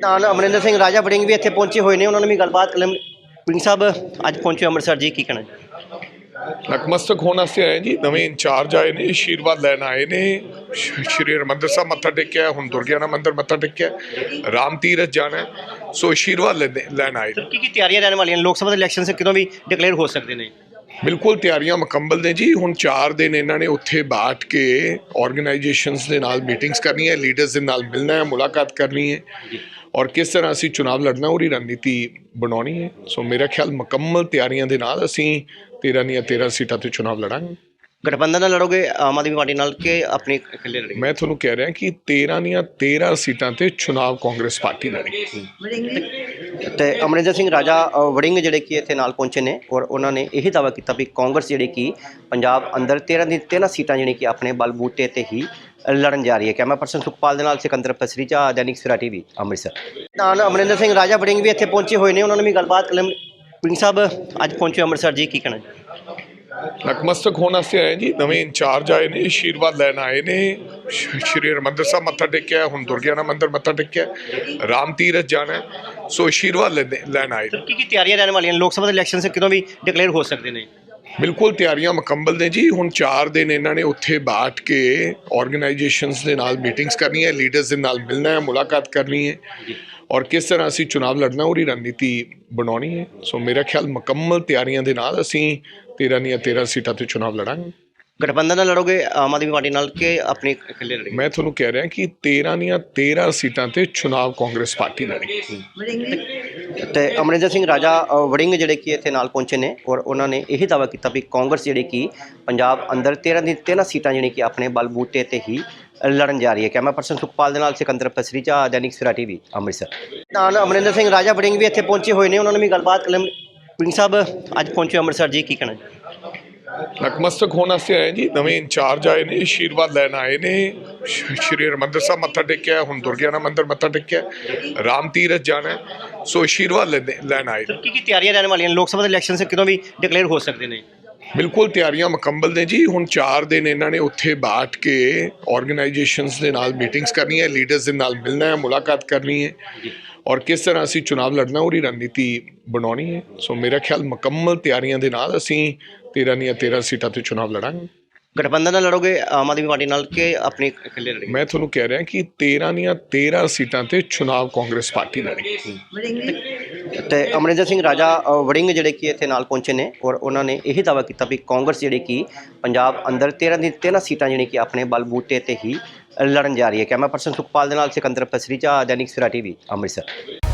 ਨਾਲ ਅਮਰਿੰਦਰ ਸਿੰਘ ਰਾਜਾ ਵੜਿੰਗ ਵੀ ਇੱਥੇ ਪਹੁੰਚੇ ਹੋਏ ਨੇ। ਉਹਨਾਂ ਨੇ ਵੀ ਗੱਲਬਾਤ ਕਰ ਲਈ ਵੜਿੰਗ ਸਾਹਿਬ ਅੱਜ ਪਹੁੰਚੇ ਅੰਮ੍ਰਿਤਸਰ ਜੀ ਕੀ ਕਹਿਣਾ ਜੀ? ਨਤਮਸਤਕ ਹੋਣ ਵਾਸਤੇ ਆਏ ਜੀ ਨਵੇਂ ਇੰਚਾਰਜ ਆਏ ਨੇ ਆਸ਼ੀਰਵਾਦ ਲੈਣ ਆਏ ਨੇ। ਸ਼੍ਰੀ ਹਰਿਮੰਦਰ ਸਾਹਿਬ ਮੱਥਾ ਟੇਕਿਆ ਹੁਣ ਦੁਰਗਿਆਨਾ ਮੰਦਿਰ ਮੱਥਾ ਟੇਕਿਆ ਰਾਮ ਤੀਰਥ ਜਾਣਾ। ਸੋ ਆਸ਼ੀਰਵਾਦ ਲੈਣੇ- ਆਏ ਕੀ ਕੀ ਤਿਆਰੀਆਂ ਰਹਿਣ ਵਾਲੀਆਂ ਨੇ? ਲੋਕ ਸਭਾ ਦੇ ਇਲੈਕਸ਼ਨ ਸੇ ਕਦੋਂ ਵੀ ਡਿਕਲੇਅਰ ਹੋ ਸਕਦੇ ਨੇ? ਬਿਲਕੁਲ ਤਿਆਰੀਆਂ ਮੁਕੰਮਲ ਨੇ ਜੀ। ਹੁਣ 4 ਦਿਨ ਇਹਨਾਂ ਨੇ ਉੱਥੇ ਬੈਠ ਕੇ ਆਰਗੇਨਾਈਜੇਸ਼ਨਸ ਦੇ ਨਾਲ ਮੀਟਿੰਗਸ ਕਰਨੀ ਹੈ ਲੀਡਰਸ ਦੇ ਨਾਲ ਮਿਲਣਾ ਹੈ ਮੁਲਾਕਾਤ ਕਰਨੀ ਹੈ। ਔਰ ਕਿਸ ਤਰ੍ਹਾਂ ਅਸੀਂ ਚੁਣਾਵ ਲੜਨਾ, ਉਹਦੀ ਰਣਨੀਤੀ ਬਣਾਉਣੀ ਹੈ। ਸੋ ਮੇਰਾ ਖਿਆਲ ਮੁਕੰਮਲ ਤਿਆਰੀਆਂ ਦੇ ਨਾਲ ਅਸੀਂ 13 ਦੀਆਂ 13 ਸੀਟਾਂ ਤੇ ਚੁਣਾਵ ਲੜਾਂਗੇ। ਗਠਬੰਧਨ ਨਾਲ ਲੜੋਗੇ ਆਮ ਆਦਮੀ ਪਾਰਟੀ ਨਾਲ ਕਿ ਆਪਣੇ ਇਕੱਲੇ ਲੜੋਗੇ? ਮੈਂ ਤੁਹਾਨੂੰ ਕਹਿ ਰਿਹਾ ਕਿ 13 ਦੀਆਂ 13 ਸੀਟਾਂ ਤੇ ਚੁਣਾਵ ਕਾਂਗਰਸ ਪਾਰਟੀ ਲੜੇਗੀ ਤੇ ਅਮਰਿੰਦਰ ਸਿੰਘ ਰਾਜਾ ਵੜਿੰਗ ਜਿਹੜੇ ਕਿ ਇੱਥੇ ਨਾਲ ਪਹੁੰਚੇ ਨੇ ਔਰ ਉਹਨਾਂ ਨੇ ਇਹ ਦਾਅਵਾ ਕੀਤਾ ਵੀ ਕਾਂਗਰਸ ਜਿਹੜੀ ਕਿ ਪੰਜਾਬ ਅੰਦਰ 13 ਦੀ 13 ਸੀਟਾਂ ਜਿਹੜੀ ਕਿ ਆਪਣੇ ਬਲਬੂਤੇ ਤੇ ਹੀ ਲੜਨ ਜਾ ਰਹੀ ਹੈ। ਕੈਮਰਾ ਪਰਸਨ ਸੁਖਪਾਲ ਦੇ ਨਾਲ ਸਿਕੰਦਰ ਪਸਰੀਚਾ ਦੈਨਿਕ ਸਵੇਰਾ ਟੀਵੀ ਅੰਮ੍ਰਿਤਸਰ। ਨਾਲ ਅਮਰਿੰਦਰ ਸਿੰਘ ਰਾਜਾ ਵੜਿੰਗ ਵੀ ਇੱਥੇ ਪਹੁੰਚੇ ਹੋਏ ਨੇ ਉਹਨਾਂ ਨੇ ਵੀ ਗੱਲਬਾਤ ਲਈ ਵੜਿੰਗ ਸਾਹਿਬ ਅੱਜ ਪਹੁੰਚੇ ਅੰਮ੍ਰਿਤਸਰ ਜੀ ਕੀ ਕਹਿਣਾ ਜੀ ਨਤਮਸਤਕ ਹੋਣ ਵਾਸਤੇ ਆਏ ਜੀ ਨਵੇਂ ਇੰਚਾਰਜ ਆਏ ਨੇ ਆਸ਼ੀਰਵਾਦ ਲੈਣ ਆਏ ਨੇ ਸ਼੍ਰੀ ਹਰਿਮੰਦਰ ਸਾਹਿਬ ਮੱਥਾ ਟੇਕਿਆ ਹੁਣ ਦੁਰਗਿਆਨਾ ਮੰਦਿਰ ਮੱਥਾ ਟੇਕਿਆ ਰਾਮ ਤੀਰਥ ਜਾਣਾ। ਸੋ ਆਸ਼ੀਰਵਾਦ ਲੈਣੇ- ਆਏ ਨੇ ਕੀ ਕੀ ਤਿਆਰੀਆਂ ਰਹਿਣ ਵਾਲੀਆਂ? ਲੋਕ ਸਭਾ ਦੇ ਇਲੈਕਸ਼ਨ ਸੇ ਕਦੋਂ ਵੀ ਡਿਕਲੇਅਰ ਹੋ ਸਕਦੇ ਨੇ ਬਿਲਕੁਲ ਤਿਆਰੀਆਂ ਮੁਕੰਮਲ ਨੇ ਜੀ ਹੁਣ 4 ਦਿਨ ਇਹਨਾਂ ਨੇ ਉੱਥੇ ਬੈਠ ਕੇ ਆਰਗੇਨਾਈਜੇਸ਼ਨਸ ਦੇ ਨਾਲ ਮੀਟਿੰਗਸ ਕਰਨੀ ਹੈ ਲੀਡਰਸ ਦੇ ਨਾਲ ਮਿਲਣਾ ਹੈ ਮੁਲਾਕਾਤ ਕਰਨੀ ਹੈ ਔਰ ਕਿਸ ਤਰ੍ਹਾਂ ਅਸੀਂ ਚੁਣਾਵ ਲੜਨਾ ਉਹਦੀ ਰਣਨੀਤੀ ਬਣਾਉਣੀ ਹੈ। ਸੋ ਮੇਰਾ ਖਿਆਲ ਮੁਕੰਮਲ ਤਿਆਰੀਆਂ ਦੇ ਨਾਲ ਅਸੀਂ 13 ਦੀਆਂ 13 ਸੀਟਾਂ ਤੇ ਚੁਣਾਵ ਲੜਾਂਗੇ। ਗਠਬੰਧਨ ਨਾਲ ਲੜੋਗੇ ਆਮ ਆਦਮੀ ਪਾਰਟੀ ਨਾਲ ਕਿ ਆਪਣੇ ਇਕੱਲੇ ਲੜੋਗੇ? ਮੈਂ ਤੁਹਾਨੂੰ ਕਹਿ ਰਿਹਾ ਕਿ 13 ਦੀਆਂ 13 ਸੀਟਾਂ ਤੇ ਚੁਣਾਵ ਕਾਂਗਰਸ ਪਾਰਟੀ ਲੜੇਗੀ। ਤੇ ਅਮਰਿੰਦਰ ਸਿੰਘ ਰਾਜਾ ਵੜਿੰਗ ਜਿਹੜੇ ਕਿ ਇੱਥੇ ਨਾਲ ਪਹੁੰਚੇ ਨੇ ਔਰ ਉਹਨਾਂ ਨੇ ਇਹ ਦਾਅਵਾ ਕੀਤਾ ਵੀ ਕਾਂਗਰਸ ਜਿਹੜੀ ਕਿ ਪੰਜਾਬ ਅੰਦਰ 13 ਦੀ 13 ਸੀਟਾਂ ਜਿਹੜੀ ਕਿ ਆਪਣੇ ਬਲਬੂਤੇ ਤੇ ਹੀ ਲੜਨ ਜਾ ਰਹੀ ਹੈ। ਕੈਮਰਾ ਪਰਸਨ ਸੁਖਪਾਲ ਦੇ ਨਾਲ ਸਿਕੰਦਰ ਪਸਰੀਚਾ, ਦੈਨਿਕ ਸਵੇਰਾ ਟੀਵੀ, ਅੰਮ੍ਰਿਤਸਰ। ਨਾਲ ਅਮਰਿੰਦਰ ਸਿੰਘ ਰਾਜਾ, ਵੜਿੰਗ ਵੀ ਇੱਥੇ ਪਹੁੰਚੇ ਹੋਏ ਨੇ। ਉਹਨਾਂ ਨੇ ਵੀ ਗੱਲਬਾਤ ਕਰ ਲਈ ਵੜਿੰਗ ਸਾਹਿਬ, ਅੱਜ ਪਹੁੰਚੇ ਅੰਮ੍ਰਿਤਸਰ ਜੀ, ਕੀ ਕਹਿਣਾ ਜੀ ਨਤਮਸਤਕ ਹੋਣ ਵਾਸਤੇ ਆਏ ਜੀ ਨਵੇਂ ਇੰਚਾਰਜ ਆਏ ਨੇ ਆਸ਼ੀਰਵਾਦ ਲੈਣ ਆਏ ਨੇ। ਸ਼੍ਰੀ ਹਰਿਮੰਦਰ ਸਾਹਿਬ ਮੱਥਾ ਟੇਕਿਆ, ਹੁਣ ਦੁਰਗਿਆਨਾ ਮੰਦਿਰ ਮੱਥਾ ਟੇਕਿਆ, ਰਾਮ ਤੀਰਥ ਜਾਣਾ ਸੋ ਆਸ਼ੀਰਵਾਦ ਲੈਣ ਆਏ ਕੀ ਕੀ ਤਿਆਰੀਆਂ ਰਹਿਣ ਵਾਲੀਆਂ ਲੋਕ ਸਭਾ ਦੇ ਇਲੈਕਸ਼ਨ ਸੇ ਕਦੋਂ ਵੀ ਡਿਕਲੇਅਰ ਹੋ ਸਕਦੇ ਨੇ? ਬਿਲਕੁਲ ਤਿਆਰੀਆਂ ਮੁਕੰਮਲ ਨੇ ਜੀ। ਹੁਣ 4 ਦਿਨ ਇਹਨਾਂ ਨੇ ਉੱਥੇ ਬੈਠ ਕੇ ਆਰਗੇਨਾਈਜੇਸ਼ਨਸ ਦੇ ਨਾਲ ਮੀਟਿੰਗਸ ਕਰਨੀ ਹੈ ਲੀਡਰਸ ਦੇ ਨਾਲ ਮਿਲਣਾ ਹੈ ਮੁਲਾਕਾਤ ਕਰਨੀ ਹੈ। ਔਰ ਕਿਸ ਤਰ੍ਹਾਂ ਅਸੀਂ ਚੁਣਾਵ ਲੜਨਾ ਉਹਦੀ ਰਣਨੀਤੀ ਬਣਾਉਣੀ ਹੈ। ਸੋ ਮੇਰਾ ਖਿਆਲ ਮੁਕੰਮਲ ਤਿਆਰੀਆਂ ਦੇ ਨਾਲ ਅਸੀਂ 13 ਦੀਆਂ 13 ਸੀਟਾਂ ਤੇ ਚੁਣਾਵ ਲੜਾਂਗੇ। ਗਠਬੰਧਨ ਨਾਲ ਲੜੋਗੇ ਆਮ ਆਦਮੀ ਪਾਰਟੀ ਨਾਲ ਕਿ ਆਪਣੇ ਇਕੱਲੇ ਲੜੋਗੇ? ਮੈਂ ਤੁਹਾਨੂੰ ਕਹਿ ਰਿਹਾ ਕਿ 13 ਦੀਆਂ 13 ਸੀਟਾਂ ਤੇ ਚੁਣਾਵ ਕਾਂਗਰਸ ਪਾਰਟੀ ਲੜੇਗੀ। ਤੇ ਅਮਰਿੰਦਰ ਸਿੰਘ ਰਾਜਾ ਵੜਿੰਗ ਜਿਹੜੇ ਕਿ ਇੱਥੇ ਨਾਲ ਪਹੁੰਚੇ ਨੇ ਔਰ ਉਹਨਾਂ ਨੇ ਇਹ ਦਾਅਵਾ ਕੀਤਾ ਵੀ ਕਾਂਗਰਸ ਜਿਹੜੀ ਕਿ ਪੰਜਾਬ ਅੰਦਰ 13 ਦੀ 13 ਸੀਟਾਂ ਜਿਹੜੀ ਕਿ ਆਪਣੇ ਬਲਬੂਤੇ ਤੇ ਹੀ ਲੜਨ ਜਾ ਰਹੀ ਹੈ। ਕੈਮਰਾ ਪਰਸਨ ਸੁਖਪਾਲ ਦੇ ਨਾਲ ਸਿਕੰਦਰ ਪਸਰੀਚਾ ਦੈਨਿਕ ਸਵੇਰਾ ਟੀਵੀ, ਅੰਮ੍ਰਿਤਸਰ।